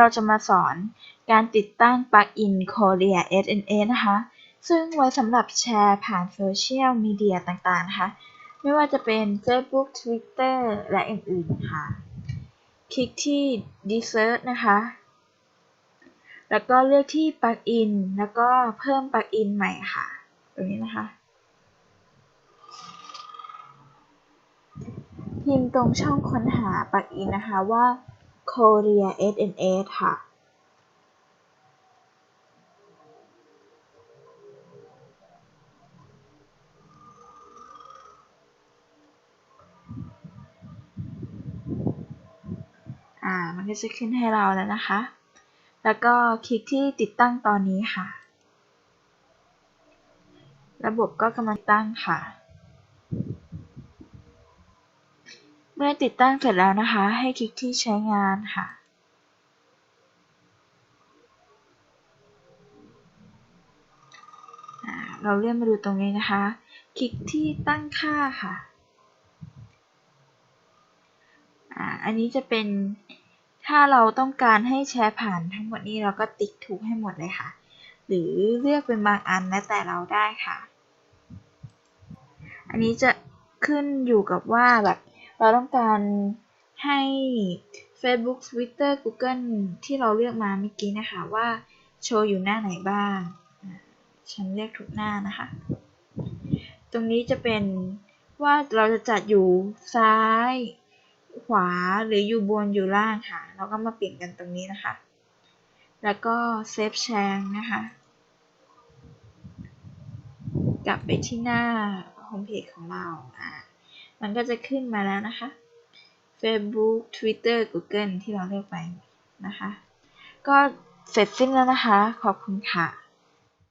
เราจะมาสอนการติดตั้งปลั๊กอิน Korea SNS นะคะ ซึ่งไว้สำหรับแชร์ผ่านโซเชียลมีเดียต่างๆ นะคะ ไม่ว่าจะเป็น Facebook Twitter และอื่นๆ ค่ะ คลิกที่ Desert นะคะ แล้วก็เลือกที่ปลั๊กอิน แล้วก็เพิ่มปลั๊กอินใหม่ค่ะ ตรงนี้นะคะ พิมพ์ตรงช่องค้นหาปลั๊กอินนะคะว่า Korea SNS ค่ะ อ่า มันก็จะขึ้นให้เราแล้วนะคะ แล้วก็คลิกที่ติดตั้งตอนนี้ค่ะ ระบบก็กำลังตั้งค่ะ เมื่อติดตั้งเสร็จแล้วนะคะ ให้คลิกที่ใช้งานค่ะ เราเลื่อนมาดูตรงนี้นะคะ คลิกที่ตั้งค่าค่ะอันนี้จะเป็นถ้าเราต้องการให้แชร์ผ่านทั้งหมดนี้เราก็ติ๊กถูกให้หมดเลยค่ะ หรือเลือกเป็นบางอันแล้วแต่เราได้ค่ะ อันนี้จะขึ้นอยู่กับว่าแบบ เราต้องการให้ Facebook Twitter Google ที่เราเลือกมาเมื่อกี้นะคะว่าโชว์อยู่หน้าไหนบ้าง ฉันเลือกทุกหน้านะคะ ตรงนี้จะเป็นว่าเราจะจัดอยู่ซ้าย ขวาหรืออยู่บนอยู่ล่างค่ะ เราก็มาเปลี่ยนกันตรงนี้นะคะ แล้วก็เซฟแชร์นะคะ กลับไปที่หน้าโฮมเพจของเราอ่า มันก็จะขึ้นมาแล้วนะคะ Facebook Twitter Google ที่เราเลือกไปนะคะ ก็เสร็จสิ้นแล้วนะคะ ขอบคุณค่ะ